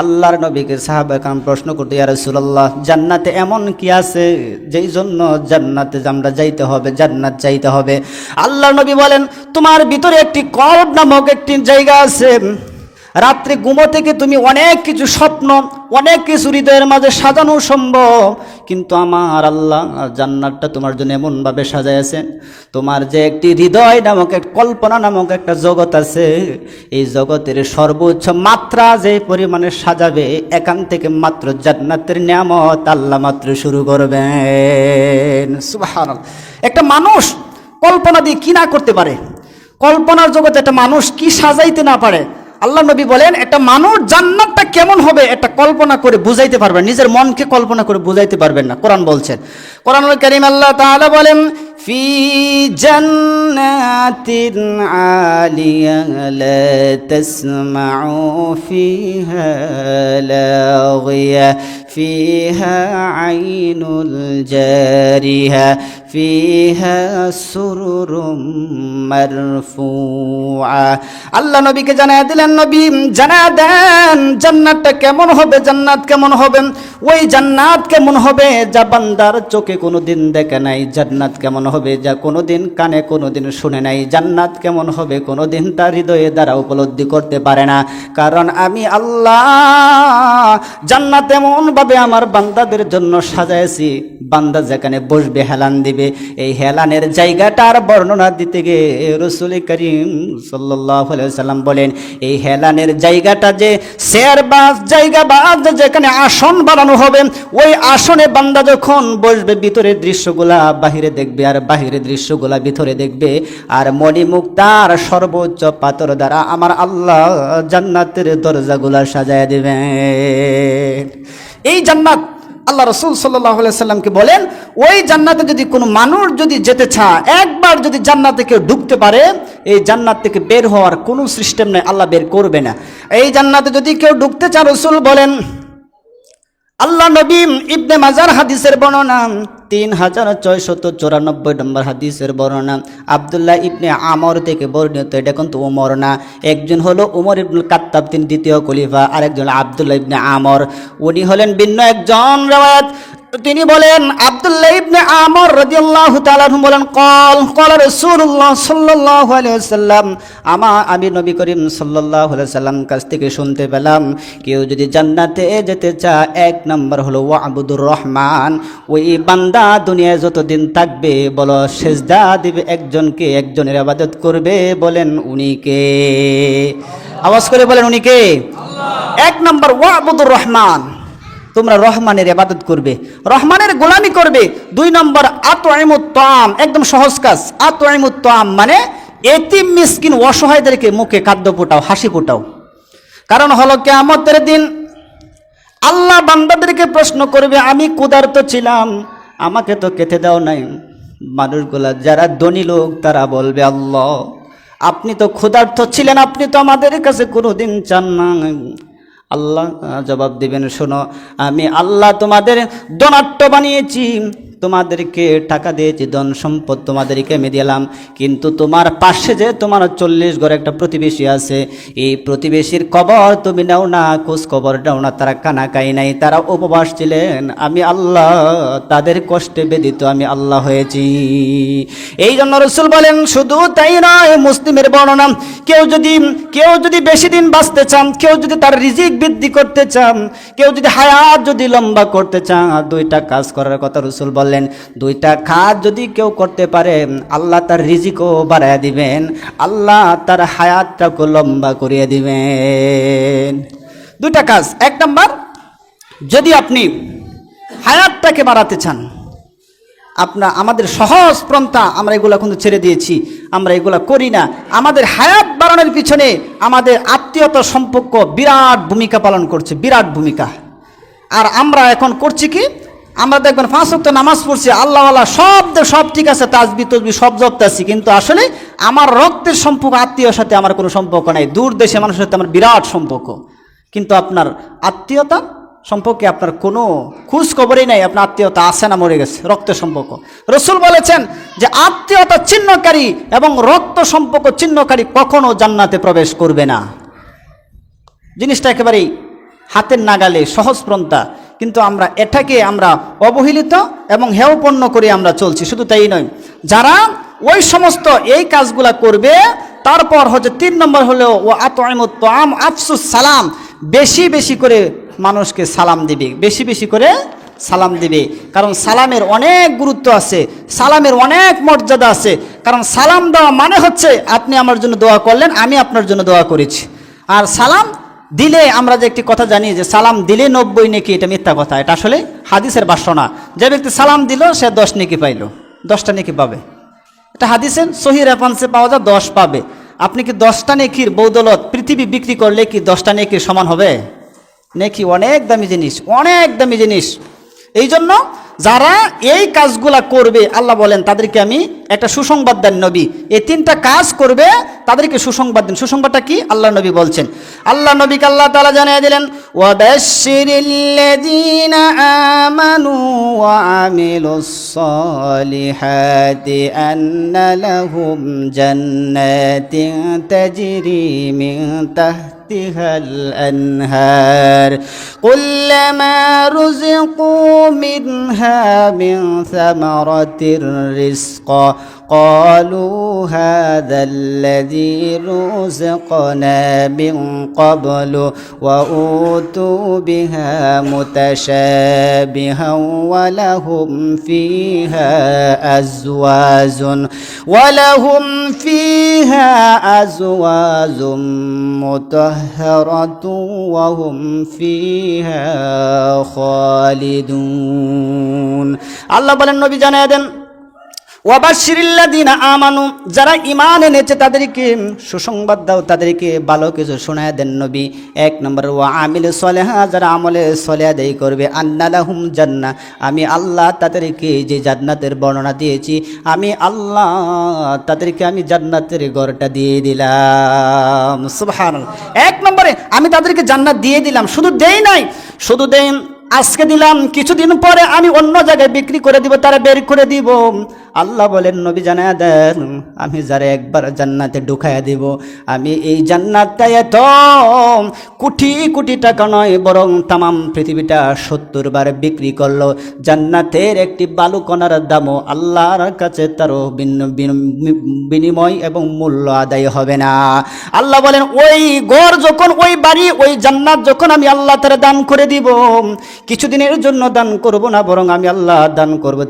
আল্লাহর নবীকে সাহাবাকাম প্রশ্ন করতে, ইয়া রাসূলুল্লাহ, জান্নাতে এমন কি আছে যেই জন্য জান্নাতে আমরা যাইতে হবে, জান্নাত যাইতে হবে? আল্লাহর নবী বলেন, তোমার ভিতরে একটি কলব নামক একটি জায়গা আছে। রাত্রে ঘুমো থেকে তুমি অনেক কিছু স্বপ্ন, অনেক কিছু হৃদয়ের মাঝে সাজানো সম্ভব। কিন্তু আমার আল্লাহ জান্নাতটা তোমার জন্য এমনভাবে সাজাইছেন তোমার যে একটি হৃদয় নামক এক কল্পনা নামক একটা জগৎ আছে, এই জগতের সর্বোচ্চ মাত্রা যে পরিমাণে সাজাবে, এখান থেকে মাত্র জান্নাতের নিয়ামত আল্লাহ মাত্র শুরু করবেন। একটা মানুষ কল্পনা দিয়ে কি না করতে পারে? কল্পনার জগতে একটা মানুষ কি সাজাইতে না পারে? আল্লাহ নবী বলেন, একটা মানুষ জান্নাতটা কেমন হবে একটা কল্পনা করে বুঝাইতে পারবেন নিজের মনকে কল্পনা করে বুঝাইতে পারবেন না। কোরআন বলছেন। কোরআন করিম আল্লাহ তাআলা বলেন, ফি জান্নাতিন আলিয়া আল্লাহ নবীকে জানায় দিলেন, নবী, জানায় দেন, জান্নাতটা কেমন হবে, জান্নাত কেমন হবে? ওই জান্নাত কেমন হবে, যা বান্দার চোখে কোনোদিন দেখে নাই। জান্নাত কেমন হবে, যা কোনোদিন কানে, কোনোদিন শুনে নাই। জান্নাত কেমন হবে, কোনোদিন তার হৃদয়ে দ্বারা উপলব্ধি করতে পারে না। কারণ আমি আল্লাহ জান্নাত এমন ভাবে আমার বান্দাদের জন্য সাজাইছি বান্দা যেখানে বসবে, হেলান দিবে। এই হেলানের জায়গাটার বর্ণনা দিতে গিয়ে রসুল করিম সাল্লাম বলেন, এই হেলানের জায়গাটা যে শেয়ার বাস জায়গা বাস যেখানে আসন বানানো হবে, ওই আসনে বান্দা যখন বসবে, ভিতরের দৃশ্যগুলা বাহিরে দেখবে আর বাহিরে দৃশ্যগুলা ভিতরে দেখবে, আর মণিমুক্তার সর্বোচ্চ পাথর দ্বারা আমার আল্লাহ জান্নাতের দরজাগুলা সাজায় দেবেন। এই জান্নাত আল্লাহ রসুল সাল্লাহ সাল্লামকে বলেন, ওই জান্নাতে যদি কোনো মানুষ যদি যেতে চায়, একবার যদি জান্নাতে কেউ ঢুকতে পারে, এই জান্নাত থেকে বের হওয়ার কোনো সিস্টেম নেই, আল্লাহ বের করবে না। এই জান্নাতে যদি কেউ ঢুকতে চায়, রসুল বলেন, আল্লাহ নবীম ইবনে মাজার হাদিসের বর্ণনা তিন হাজার ছয়শত চৌরানব্বই নম্বর হাদিসের বর্ণনা। আবদুল্লাহ ইবনে আমর থেকে বর্ণিত, এটা কিন্তু উমর না। একজন হলো উমর ইবনুল কাত্তাব, তিনি দ্বিতীয় খলিফা, আরেকজন আবদুল্লাহ ইবনে আমর। উনি হলেন ভিন্ন একজন রেওয়ায়ত। তিনি বলেন, আব্দুল্লাহ ইবনে আমর রাদিয়াল্লাহু তাআলা বলেন, কল কল রাসূলুল্লাহ সাল্লাল্লাহু আলাইহি ওয়াসাল্লাম, আমা আমি নবী করিম সাল্লাল্লাহু আলাইহি ওয়াসাল্লাম কাছ থেকে শুনতে পেলাম, কেউ যদি জান্নাতে যেতে চায়, এক নম্বর হলো ওয়াবুদুর রহমান, ওই বান্দা দুনিয়ায় যতদিন থাকবে, বলো, সেজদা দিবে একজনকে, একজনের ইবাদত করবে, বলেন, উনি কে? আওয়াজ করে বলেন, উনি কে? এক নম্বর, ওয়াবুদুর রহমান। তোমরা রহমানের এবাদত করবে। রহমানের গোলামি করবে। দুই নম্বর আত আতআইমুত্তাম একদম সহজ কাজ। আতআইমুত্তাম মানে এতিম মিসকিন অসহায়দেরকে মুখে খাদ্য ফোটাও, হাসি ফোটাও। কারণ হলো কেয়ামতের দিন আল্লাহ বান্দাদেরকে প্রশ্ন করবে, আমি ক্ষুধার্ত ছিলাম, আমাকে তো খেতে দাও নাই। মানুষগুলা, যারা ধনী লোক, তারা বলবে, আল্লাহ, আপনি তো ক্ষুধার্ত ছিলেন, আপনি তো আমাদের কাছে কোনোদিন চান না আল্লাহ জবাব দেবেন শোনো আমি আল্লাহ তোমাদের দনাট্য বানিয়েছি। তোমাদেরকে টাকা দিয়েছি, ধন সম্পদ তোমাদেরকে আমি দিলাম। কিন্তু তোমার পাশে যে তোমার চল্লিশ ঘরে একটা প্রতিবেশী আছে, এই প্রতিবেশীর কবর তুমি নাও না, খোঁজ কবর নাও না, তারা কানা কাই নাই, তারা উপবাস ছিলেন। আমি আল্লাহ, তাদের কষ্টে বেদিত আমি আল্লাহ হয়েছি। এই জন্য রসুল বলেন, শুধু তাই নয়, মুসলিমের বর্ণনা, কেউ যদি কেউ যদি বেশি দিন বাঁচতে চান, কেউ যদি তার রিজিক বৃদ্ধি করতে চান, কেউ যদি হায়াত যদি লম্বা করতে চান, দুইটা কাজ করার কথা রসুল বললেন, দুইটা কাজ যদি কেউ করতে পারে, আল্লাহ তার রিজিকও বাড়ায় দিবেন, আল্লাহ তার হায়াতটাকে লম্বা করিয়ে দিবেন। দুইটা কাজ। এক নম্বর, যদি আপনি হায়াতটাকে বাড়াতে চান আপনার আমাদের সহজ প্রন্থা আমরা এগুলো কিন্তু ছেড়ে দিয়েছি, আমরা এগুলো করি না। আমাদের হায়াত বাড়ানোর পিছনে আমাদের আত্মীয়তা সম্পর্ক বিরাট ভূমিকা পালন করছে, বিরাট ভূমিকা। আর আমরা এখন করছি কি? আমরা দেখবেন পাঁচ ওয়াক্ত নামাজ পড়ছি, আল্লাহ আল্লাহ সব সব ঠিক আছে, তাজবি তসবি সব জপতাছি, কিন্তু আসলে আমার রক্তের সম্পর্ক, আত্মীয়র সাথে আমার কোনো সম্পর্ক নাই। দূর দেশে মানুষের সাথে আমার বিরাট সম্পর্ক। কিন্তু আপনার আত্মীয়তা সম্পর্কে আপনার কোনো খোঁজ খবরই নাই, আপনার আত্মীয়তা আছে না মরে গেছে, রক্তের সম্পর্ক। রসুল বলেছেন যে আত্মীয়তা চিহ্নকারী এবং রক্ত সম্পর্ক চিহ্নকারী কখনো জান্নাতে প্রবেশ করবে না। জিনিসটা একেবারেই হাতের নাগালে সহজপ্রন্থা কিন্তু আমরা এটাকে আমরা অবহেলিত এবং হেয়পন্ন করে আমরা চলছি, শুধু তাই নয়। যারা ওই সমস্ত এই কাজগুলা করবে, তারপর হচ্ছে তিন নম্বর হলো ও আতমত আম আফসুস সালাম। বেশি বেশি করে মানুষকে সালাম দিবে, বেশি বেশি করে সালাম দিবে। কারণ সালামের অনেক গুরুত্ব আছে, সালামের অনেক মর্যাদা আছে। কারণ সালাম দেওয়া মানে হচ্ছে, আপনি আমার জন্য দোয়া করলেন, আমি আপনার জন্য দোয়া করেছি। আর সালাম দিলে আমরা যে একটি কথা জানি যে সালাম দিলে নব্বই নেকি, এটা মিথ্যা কথা। এটা আসলে হাদিসের বাস্য না। যে ব্যক্তি সালাম দিল, সে দশ নেকি পাইল। দশটা নেকি পাবে। এটা হাদিসের সহি রেফারেন্সে পাওয়া যায়, দশ পাবে। আপনি কি দশটা নেকির বৌদলত পৃথিবী বিক্রি করলে কি দশটা নেকির সমান হবে? নেকি অনেক দামি জিনিস, অনেক দামি জিনিস। এই জন্য যারা এই কাজগুলা করবে, আল্লাহ বলেন, তাদেরকে আমি একটা সুসংবাদ দেন নবী। এই তিনটা কাজ করবে তাদেরকে সুসংবাদ দেন সুসংবাদটা কি আল্লাহ নবী বলছেন আল্লাহ নবীকে আল্লাহ তালা জানিয়ে দিলেন ওয়াবাশশিরিল্লাযীনা আমানু ওয়া আমিলুস সালিহাতি আন্না লাহুম জান্নাতিন তাজরি মিন তাহতিহা تحتها الأنهار كلما رزقوا منها من ثمرة رزقا قالوا هذا الذي رزقنا من قبل وأوتوا بها متشابها ولهم فيها أزواج ولهم فيها أزواج مطهرة وهم فيها خالدون الله بلن نبي جانا ওয়াবাশিরিল্লাদিনা আমানু, যারা ইমান এনেছে তাদেরকে সুসংবাদ দাও, তাদেরকে ভালো কিছু শোনায় দেন নবী। এক নম্বর, ওয়া আমিল সলেহা, যারা আমলে সলেহা দেই করবে। আন্নালাহুম জান্না, আমি আল্লাহ তাদেরকে যে জান্নাতের বর্ণনা দিয়েছি, আমি আল্লাহ তাদেরকে আমি জান্নাতের ঘরটা দিয়ে দিলাম। সুবহান এক নম্বরে, আমি তাদেরকে জান্নাত দিয়ে দিলাম। শুধু দেই নাই, শুধু দেই আজকে দিলাম, কিছুদিন পরে আমি অন্য জায়গায় বিক্রি করে দিব, তারা বের করে দিব। আল্লাহ বলেন, নবী জানায় দেন, আমি যারা একবার জান্নাতে ঢুকাইয়া দিব, আমি এই জান্নাতটা এত কোটি কোটি টাকা নয়, বরং তামাম পৃথিবীটা সত্তর বার বিক্রি করল। জান্নাতের একটি বালুকণার দামও আল্লাহর কাছে তারও বিনিময় এবং মূল্য আদায় হবে না। আল্লাহ বলেন, ওই গড় যখন, ওই বাড়ি, ওই জান্নাত যখন আমি আল্লাহ তারা দান করে দিব কিছুদিনের জন্য দান করব না, বরং আমি আল্লাহ দান করব।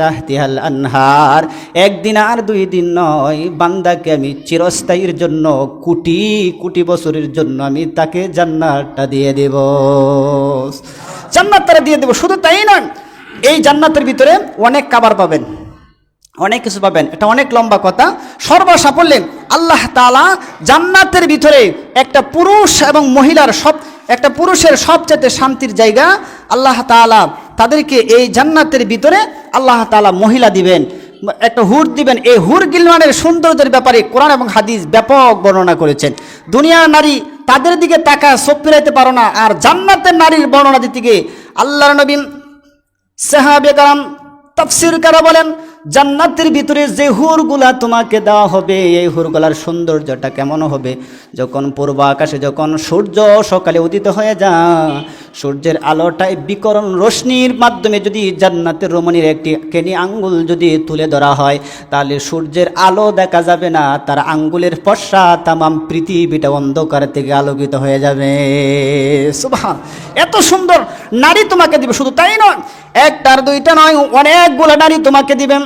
তাহতিহাল আনহার। একদিন আর দুই দিন নয়, বান্দাকে আমি চিরস্থায়ীর জন্য, কোটি কোটি বছরের জন্য আমি তাকে জান্নাতটা দিয়ে দেব। জান্নাত তারা দিয়ে দেব, শুধু তাই নয়, এই জান্নাতের ভিতরে অনেক কাবার পাবেন, অনেক কিছু পাবেন। এটা অনেক লম্বা কথা। সর্বসাফল্যে আল্লাহ তালা জান্নাতের ভিতরে একটা পুরুষ এবং মহিলার সব একটা পুরুষের সবচেয়ে শান্তির জায়গা আল্লাহ তাআলা তাদেরকে এই জান্নাতের ভিতরে আল্লাহ তাআলা মহিলা দিবেন। একটা হুর দিবেন। এই হুর গিলমানের সৌন্দর্যের ব্যাপারে কোরআন এবং হাদিস ব্যাপক বর্ণনা করেছেন। দুনিয়ার নারী তাদের দিকে তাকা চোখ ফিরাইতে পারো না। আর জান্নাতের নারীর বর্ণনা দিতে গিয়ে আল্লাহ নবীন সাহাবে কারাম তাফসির কারা বলেন জান্নাতের ভিতরে যে হুরগুলা তোমাকে দেওয়া হবে, এই হুরগুলার সৌন্দর্যটা কেমন হবে? যখন পূর্ব আকাশে যখন সূর্য সকালে উদিত হয়ে যা সূর্যের আলোটায় বিকরণ রশ্মির মাধ্যমে যদি জান্নাতের রমণীর একটি কেনি আঙ্গুল যদি তুলে ধরা হয়, তাহলে সূর্যের আলো দেখা যাবে না, তার আঙ্গুলের ফর্সা তামাম পৃথিবীটা অন্ধকার থেকে আলোকিত হয়ে যাবে। এত সুন্দর নারী তোমাকে দিবে, শুধু তাই নয়, একটার দুইটা নয়, অনেকগুলো নারী তোমাকে দিবেন।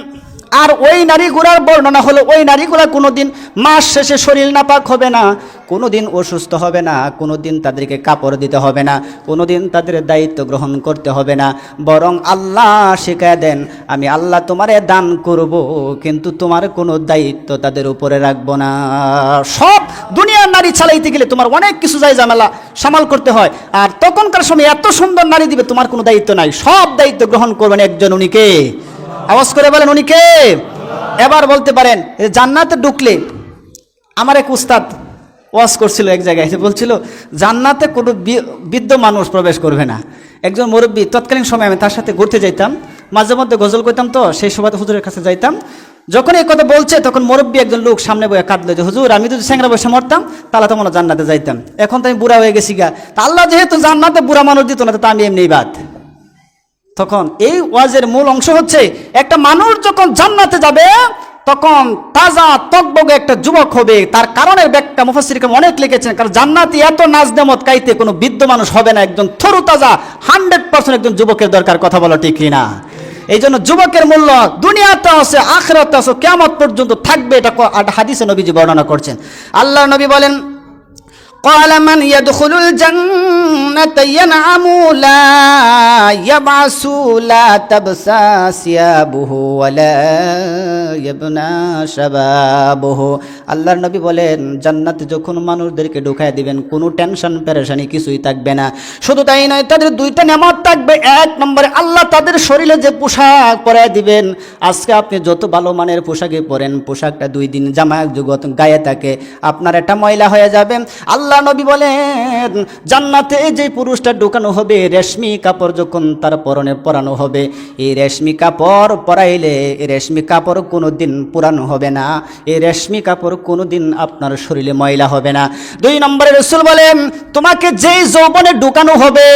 আর ওই নারীগুলার বর্ণনা হলো, ওই নারীগুলা কোনোদিন মাস শেষে শরীর নাপাক হবে না, কোনোদিন অসুস্থ হবে না, কোনোদিন তাদেরকে কাপড় দিতে হবে না, কোনোদিন তাদের দায়িত্ব গ্রহণ করতে হবে না। বরং আল্লাহ শেখায় দেন, আমি আল্লাহ তোমারে দান করব, কিন্তু তোমার কোনো দায়িত্ব তাদের উপরে রাখব না। সব দুনিয়ার নারী চালাইতে গেলে তোমার অনেক কিছু যায় ঝামেলা, সামাল করতে হয়। আর তখনকার সময় এত সুন্দর নারী দিবে, তোমার কোনো দায়িত্ব নাই। সব দায়িত্ব গ্রহণ করবেন একজন উনিকে। আওয়াজ করে বলেন, উনি কে? এবার বলতে পারেন জান্নাতে ঢুকলে আমার এক উস্তাদ ওয়াজ করছিল এক জায়গায় বলছিল, জান্নাতে কোনো বৃদ্ধ মানুষ প্রবেশ করবে না। একজন মুরব্বী, তৎকালীন সময় আমি তার সাথে ঘুরতে যাইতাম, মাঝে মধ্যে গজল করতাম তো, সেই সময় হুজুরের কাছে যাইতাম। যখন এই কথা বলছে, তখন মুরব্বী একজন লোক সামনে বয়ে কাঁদলো, যে হুজুর, আমি যদি স্যাংরা বসে মরতাম, তাহলে তো মনে জান্নাতে যাইতাম। এখন তো আমি বুড়া হয়ে গেছি গা। তা আল্লাহ যেহেতু জান্নাতে বুড়া মানুষ দিত না, তো আমি এমনি বাদ। তখন এই ওয়াজের মূল অংশ হচ্ছে, একটা মানুষ যখন জান্নাতে যাবে, তখন তাজা তকবগে একটা যুবক হবে। তার কারণের ব্যাখ্যা মুফাসসিরকে অনেক লিখেছেন, কারণ জান্নাতি এত নাজ নেমত কাইতে কোনো বৃদ্ধ মানুষ হবে না, একজন থরু তাজা হান্ড্রেড পার্সেন্ট একজন যুবকের দরকার, কথা বলা ঠিক কিনা? এই জন্য যুবকের মূল্য দুনিয়াতে আছে, আখরাতে আছে কেমত পর্যন্ত থাকবে, এটা হাদিসে নবীজি বর্ণনা করছেন। আল্লাহ নবী বলেন قال من يدخل الجنة ينعم لا يبعث لا تبسى ثيابه ولا يبنى شبابه. আল্লাহর নবী বলেন, জান্নাতে যখন মানুষদেরকে ঢুকায় দিবেন, কোনো টেনশন, পেরেশানি কিছুই থাকবে না। শুধু তাই নয়, তাদের দুইটা নেমাত থাকবে। এক নম্বরে, আল্লাহ তাদের শরীরে যে পোশাক পরায় দিবেন। আজকে আপনি যত ভালো মানের পোশাকে পরেন, পোশাকটা দুই দিন জামায়াক যুগত গায়ে থাকে, আপনার একটা ময়লা হয়ে যাবে। আল্লাহ নবী বলেন, জান্নাতে যে পুরুষটা ঢুকানো হবে, রেশমি কাপড় যখন তার পরনে পরানো হবে, এই রেশমি কাপড় পরাইলে রেশমি কাপড় কোনো দিন পুরানো হবে না। এই রেশমি কাপড় কোনো দিন আপনার শরীরে ময়লা হবে না। দুই নম্বরে রসুল বলেন, তোমাকে যেই যৌবনে ঢুকানো হবে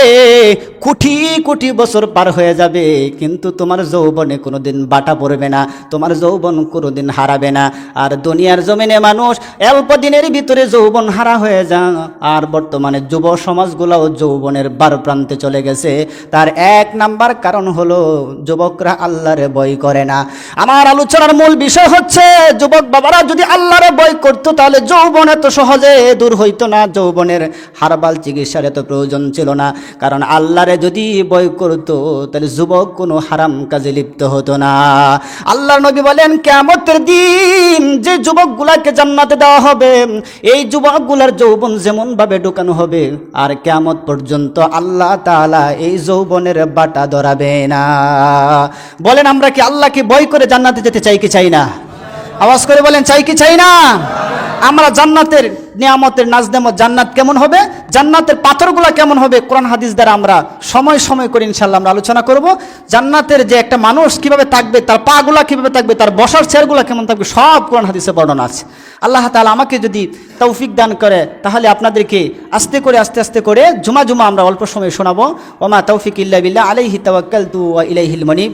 কোটি কোটি বছর পার হয়ে যাবে, কিন্তু তোমার যৌবনে কোনোদিন বাটা পড়বে না, তোমার যৌবন কোনোদিন হারাবে না। আর দুনিয়ার জমিনে মানুষ অল্প দিনের ভিতরে যৌবন হারা হয়ে যান। আর বর্তমানে যুব সমাজগুলোও যৌবনের বার প্রান্তে চলে গেছে। তার এক নাম্বার কারণ হলো, যুবকরা আল্লাহরে বই করে না। আমার আলোচনার মূল বিষয় হচ্ছে, যুবক বাবারা যদি আল্লাহরে বই করতো, তাহলে যৌবন এত সহজে দূর হইতো না। যৌবনের হারবাল চিকিৎসার এত প্রয়োজন ছিল না। কারণ আল্লাহরে যদি বই করতো, তাহলে যুবক কোনো হারাম কাজে লিপ্ত হতো না। আল্লাহ নবী বলেন কেমতের দিন যে যুবকগুলাকে জান্নাতে দেওয়া হবে, এই যুবকগুলার যৌবন যেমন ভাবে ঢোকানো হবে, আর কেমত পর্যন্ত আল্লাহ তাআলা এই যৌবনের বাটা ধরাবে না। বলেন, আমরা কি আল্লাহকে বই করে জান্নাতে যেতে চাই কি চাই না? আওয়াজ করে বলেন, চাই কি চাই না? আমরা জান্নাতের নিয়ামতের নাজনেমত জান্নাত কেমন হবে? জান্নাতের পাথরগুলো কেমন হবে? কোরআন হাদিস দ্বারা আমরা সময় সময় করে ইনশাল্লাহ আমরা আলোচনা করব। জান্নাতের যে একটা মানুষ কীভাবে থাকবে, তার পাগুলা কীভাবে থাকবে, তার বসার চেয়ারগুলো কেমন থাকবে, সব কোরআন হাদিসে বর্ণনা আছে। আল্লাহ তাআলা আমাকে যদি তৌফিক দান করে, তাহলে আপনাদেরকে আস্তে করে, আস্তে আস্তে করে জুমা জুমা আমরা অল্প সময় শোনাবো। ওমা তৌফিক ইল্লা বিল্লাহ, আলাইহি তাওয়াক্কালতু ওয়া ইলাইহিল মনিব।